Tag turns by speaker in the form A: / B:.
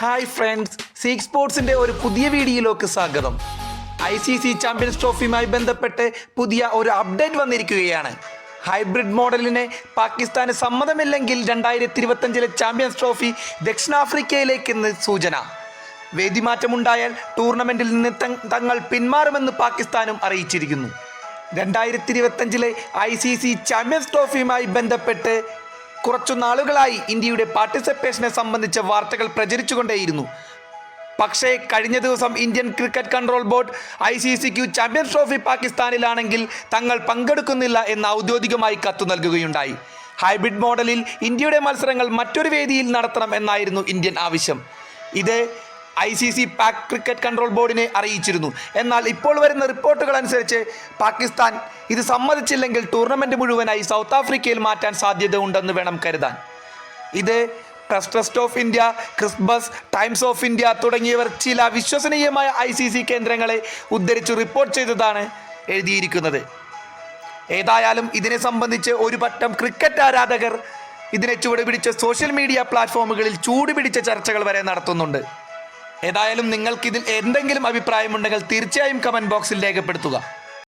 A: Hi friends seek സ്പോർട്സിന്റെ ഒരു പുതിയ വീഡിയോയിലേക്ക് സ്വാഗതം. ഐ സി സി ചാമ്പ്യൻസ് ട്രോഫിയുമായി ബന്ധപ്പെട്ട് പുതിയ ഒരു അപ്ഡേറ്റ് വന്നിരിക്കുകയാണ്. ഹൈബ്രിഡ് മോഡലിന് പാകിസ്ഥാന് സമ്മതമില്ലെങ്കിൽ രണ്ടായിരത്തി ഇരുപത്തഞ്ചിലെ ചാമ്പ്യൻസ് ട്രോഫി ദക്ഷിണാഫ്രിക്കയിലേക്കെന്ന് സൂചന. വേദിമാറ്റമുണ്ടായാൽ ടൂർണമെന്റിൽ നിന്ന് തങ്ങൾ പിന്മാറുമെന്ന് പാകിസ്ഥാനും അറിയിച്ചിരിക്കുന്നു. രണ്ടായിരത്തി ഇരുപത്തഞ്ചിലെ ഐ സി സി ചാമ്പ്യൻസ് ട്രോഫിയുമായി ബന്ധപ്പെട്ട് കുറച്ചു നാളുകളായി ഇന്ത്യയുടെ പാർട്ടിസിപ്പേഷനെ സംബന്ധിച്ച വാർത്തകൾ പ്രചരിച്ചുകൊണ്ടേയിരുന്നു. പക്ഷേ കഴിഞ്ഞ ദിവസം Indian cricket control board I C Sikh champions trophy പാകിസ്ഥാനിലാണെങ്കിൽ തങ്ങൾ പങ്കെടുക്കുന്നില്ല എന്ന് ഔദ്യോഗികമായി കത്തു നൽകുകയുണ്ടായി. ഹൈബ്രിഡ് മോഡലിൽ ഇന്ത്യയുടെ മത്സരങ്ങൾ മറ്റൊരു വേദിയിൽ നടത്തണം എന്നായിരുന്നു ഇന്ത്യൻ ആവശ്യം. ഇത് I C C Pak cricket control ബോർഡിനെ അറിയിച്ചിരുന്നു. എന്നാൽ ഇപ്പോൾ വരുന്ന റിപ്പോർട്ടുകൾ അനുസരിച്ച് പാകിസ്ഥാൻ ഇത് സമ്മതിച്ചില്ലെങ്കിൽ ടൂർണമെന്റ് മുഴുവനായി സൗത്ത് ആഫ്രിക്കയിൽ മാറ്റാൻ സാധ്യത ഉണ്ടെന്ന് വേണം കരുതാൻ. ഇത് press trust of India Christmas Times of India തുടങ്ങിയവർ ചില വിശ്വസനീയമായ ഐ സി സി കേന്ദ്രങ്ങളെ ഉദ്ധരിച്ച് റിപ്പോർട്ട് ചെയ്തതാണ് എഴുതിയിരിക്കുന്നത്. ഏതായാലും ഇതിനെ സംബന്ധിച്ച് ഒരു പറ്റം ക്രിക്കറ്റ് ആരാധകർ ഇതിനെ ചുവടുപിടിച്ച സോഷ്യൽ മീഡിയ പ്ലാറ്റ്ഫോമുകളിൽ ചൂടുപിടിച്ച ചർച്ചകൾ വരെ നടത്തുന്നുണ്ട്. ഏതായാലും നിങ്ങൾക്ക് ഇതിൽ എന്തെങ്കിലും അഭിപ്രായമുണ്ടെങ്കിൽ തീർച്ചയായും കമന്റ് ബോക്സിൽ രേഖപ്പെടുത്തുക.